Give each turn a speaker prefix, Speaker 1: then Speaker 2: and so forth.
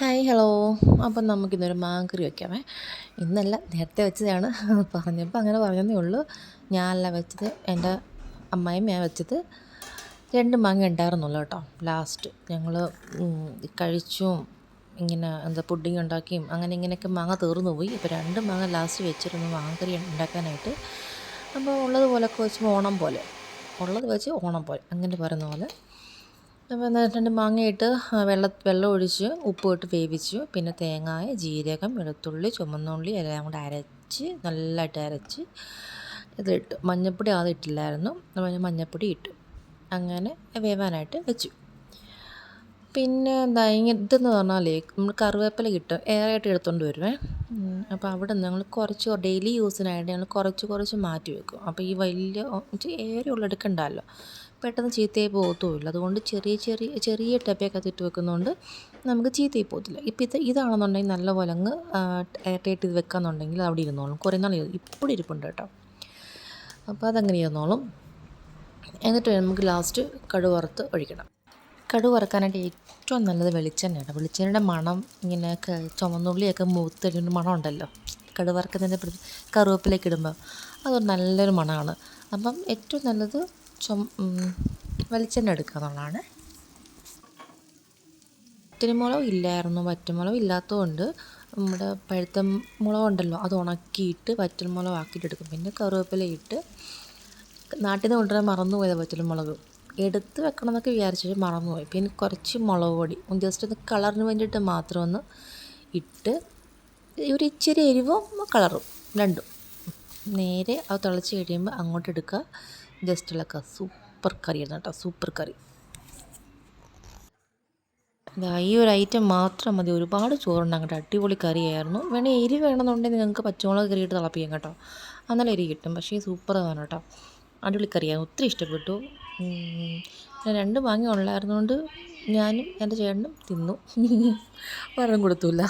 Speaker 1: Hi hello അപ്പം നമുക്കിന്നൊരു മാങ്കറി വയ്ക്കാമേ ഇന്നല്ല നേരത്തെ വെച്ചതാണ്. പറഞ്ഞപ്പോൾ അങ്ങനെ പറഞ്ഞതേ ഉള്ളൂ. ഞാനല്ല വെച്ചത് എന്റെ അമ്മായിമ്മയാണ് വെച്ചത്. രണ്ട് മാങ്ങ ഉണ്ടായിരുന്നുള്ളൂ കേട്ടോ ലാസ്റ്റ് ഞങ്ങൾ കഴിച്ചും ഇങ്ങനെ എന്താ പുഡിങ് ഉണ്ടാക്കിയും അങ്ങനെ ഇങ്ങനെയൊക്കെ മാങ്ങ തീർന്നു പോയി. ഇപ്പോൾ രണ്ട് മാങ്ങ ലാസ്റ്റ് വെച്ചിരുന്നു മാങ്ങക്കറി ഉണ്ടാക്കാനായിട്ട്. അപ്പോൾ ഉള്ളതുപോലൊക്കെ വെച്ച് ഓണം പോലെ. ഉള്ളത് വെച്ച് ഓണം പോലെ അങ്ങനെ പറയുന്ന പോലെ. അപ്പോൾ എന്നിട്ട് മാങ്ങയിട്ട് വെള്ള വെള്ളം ഒഴിച്ച് ഉപ്പ് ഇട്ട് വേവിച്ചു പിന്നെ തേങ്ങായ ജീരകം വെളുത്തുള്ളി ചുമന്നുള്ളി എല്ലാം കൂടെ അരച്ച് നല്ലതായിട്ട് അരച്ച് ഇതിട്ട് മഞ്ഞൾപ്പൊടി ആദ്യം ഇട്ടില്ലായിരുന്നു. അപ്പോൾ മഞ്ഞൾപ്പൊടി ഇട്ടു. അങ്ങനെ വേവാനായിട്ട് വെച്ചു. പിന്നെ എന്താ ഇതെന്ന് പറഞ്ഞാൽ നമ്മൾ കറിവേപ്പില കിട്ടും. ഏറെയായിട്ട് എടുത്തുകൊണ്ട് വരുവേ. അപ്പോൾ അവിടെ ഞങ്ങൾ കുറച്ച് ഡെയിലി യൂസിനായിട്ട് ഞങ്ങൾ കുറച്ച് കുറച്ച് മാറ്റി വെക്കും. അപ്പോൾ ഈ വലിയ ഏറെ എടുക്കണ്ടല്ലോ പെട്ടെന്ന് ചീത്തയായി പോകത്തുമില്ല. അതുകൊണ്ട് ചെറിയ ചെറിയ ചെറിയ ടപ്പയൊക്കെ ഇട്ട് വെക്കുന്നതുകൊണ്ട് നമുക്ക് ചീത്തയായി പോകത്തില്ല. ഇപ്പം ഇത് ഇതാണെന്നുണ്ടെങ്കിൽ നല്ലപോലെ അങ്ങ് എയർടൈറ്റ് ഇത് വെക്കാന്നുണ്ടെങ്കിൽ അവിടെ ഇരുന്നോളും. കുറേ നാൾ ഇപ്പോഴും ഇരിപ്പുണ്ട് കേട്ടോ. അപ്പോൾ അതങ്ങനെ ഇരുന്നോളും. എന്നിട്ട് നമുക്ക് ലാസ്റ്റ് കടുവ വറുത്ത് ഒഴിക്കണം. കടുവ വറുക്കാനായിട്ട് ഏറ്റവും നല്ലത് വെളിച്ചെണ്ണയാണ്. വെളിച്ചെണ്ണയുടെ മണം ഇങ്ങനെ ചുമന്നുള്ളിയൊക്കെ മൂത്തൊരു മണം ഉണ്ടല്ലോ. കടുവറക്കുന്നതിന്റെ വറുക്കുന്നതിന്റെ കറുവേപ്പിലേക്ക് ഇടുമ്പോൾ അതൊരു നല്ലൊരു മണമാണ്. അപ്പം ഏറ്റവും നല്ലത് ചുമ വെളിച്ചെണ്ണ എടുക്കുക എന്നുള്ളതാണ് വറ്റൽമുളക് ഇല്ലായിരുന്നു വറ്റൽമുളക് ഇല്ലാത്തതുകൊണ്ട് നമ്മുടെ പഴുത്ത മുളക് ഉണ്ടല്ലോ അത് ഉണക്കിയിട്ട് വറ്റൽമുളക് ആക്കിയിട്ട് എടുക്കും. പിന്നെ കറിവേപ്പില ഇട്ട് നാട്ടിൽ നിന്ന് കൊണ്ടുവരാൻ മറന്നുപോയത് വറ്റൽമുളക്. എടുത്ത് വെക്കണം എന്നൊക്കെ വിചാരിച്ചിട്ട് മറന്നുപോയി. പിന്നെ കുറച്ച് മുളക് പൊടി ജസ്റ്റ് ഒന്ന് കളറിന് വേണ്ടിയിട്ട് മാത്രം ഒന്ന് ഇട്ട് ഒരു ഇച്ചിരി എരിവും കളറും രണ്ടും. നേരെ അത് തിളച്ച് കഴിയുമ്പോൾ അങ്ങോട്ട് എടുക്കുക. ജസ്റ്റ് ലക്ക സൂപ്പർ കറിയാണ് കേട്ടോ സൂപ്പർ കറി. ഈ ഒരു ഐറ്റം മാത്രം മതി. ഒരുപാട് ചോറുണ്ടാകും കേട്ടോ അടിപൊളി കറിയായിരുന്നു. വേണേൽ എരി വേണമെന്നുണ്ടെങ്കിൽ നിങ്ങൾക്ക് പച്ചമുളക് കറിയിട്ട് തിളപ്പിക്കാം കേട്ടോ. അന്നേരം എരി കിട്ടും. പക്ഷേ സൂപ്പർ ആണ് കേട്ടോ. അടിപൊളി കറിയാണ് ഒത്തിരി ഇഷ്ടപ്പെട്ടു. ഞാൻ രണ്ട് വാങ്ങി ഉള്ളായിരുന്നുകൊണ്ട് ഞാനും എന്റെ ചേട്ടനും തിന്നു. വേറെ കൊടുത്തില്ല